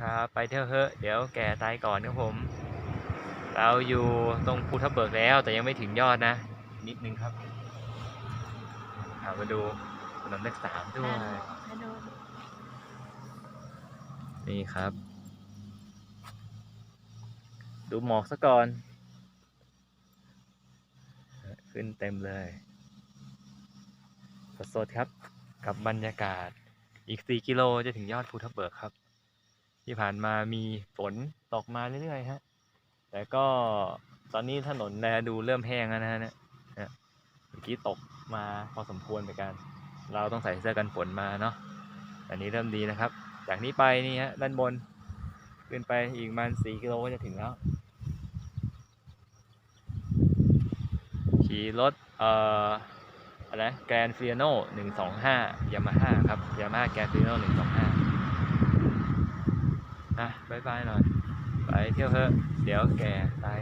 ครับ ไปเที่ยวเถอะเดี๋ยวแก่ตายก่อนครับผม เราอยู่ตรงภูทับเบิกแล้วแต่ยังไม่ถึงยอดนะ นิดนึงครับามาดูถนนเลขสามด้วยนี่ครับ ดูหมอกซะก่อน ขึ้นเต็มเลย สดๆครับกับบรรยากาศอีก 4 กิโลจะถึงยอดภูทับเบิกครับ ที่ผ่านมามีฝนตกมาเรื่อยๆฮะ แต่ก็ตอนนี้ถนนแลดูเริ่มแห้งแล้วนะฮะเนี่ยเมื่อกี้ตกมาพอสมควรเหมือนกัน เราต้องใส่เสื้อกันฝนมาเนาะอันนี้เริ่มดีนะครับ จากนี้ไปนี่ฮะด้านบนขึ้นไปอีกประมาณ4กิโลก็จะถึงแล้ว ขี่รถเอ่ออะไรแกรนฟิโนหนึ่งสองห้ายามาฮ่าครับยามาฮ่าแกรนฟิโนหนึ่งสองห้าะบายบายหน่อย ไปเที่ยวเถอะ เดี๋ยวแกตาย